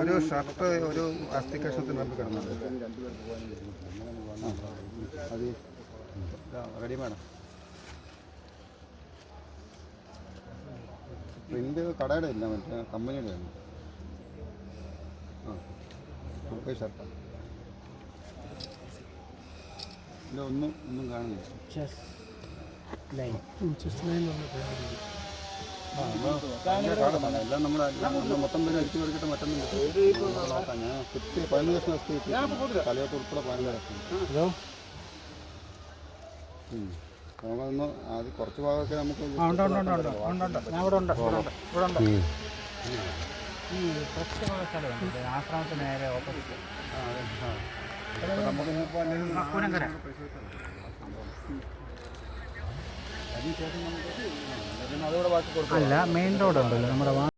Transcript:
ഒരു ഷർട്ട് ഒരു അസ്ഥികഷ്ണത്തിന് നമുക്ക് കിടന്നത്. അത് റെഡി മാഡം പ്രിന്റ് കടയുടെ ഇല്ല മറ്റേ കമ്പനിയുടെ ആണ് ഷർട്ടാണ് ഇല്ല ഒന്നും ഒന്നും കാണുന്നില്ല. ചെസ് ലൈൻ ചെസ് ലൈൻ എല്ലാം നമ്മൾ നമ്മൾ മൊത്തം പേര് അടിച്ചു കൊടുക്കട്ടെ മറ്റൊന്നും നോക്കാം ഞാൻ കൃത്യം പതിനഞ്ച് ലക്ഷം വസ്തു തലയത്ത് ഉൾപ്പെടെ പതിനഞ്ച് ലക്ഷം. ഉം. നമുക്കൊന്ന് ആദ്യം കുറച്ച് ഭാഗമൊക്കെ നമുക്ക് ഉണ്ട് ഉണ്ട് ഉണ്ട് ഉണ്ട് ഉണ്ട് ഉണ്ട്. ഞാൻ ഇവിടെ ഉണ്ട് ഇവിടെ ഉണ്ട് ഇവിടെ ഉണ്ട്. ഈ ഫസ്റ്റ് സ്ഥലമുണ്ട് ആശ്രമത്തിന് നേരെ ഓപ്പോസിറ്റ് ആ, അല്ല മെയിൻ റോഡ് ഉണ്ടല്ലോ നമ്മുടെ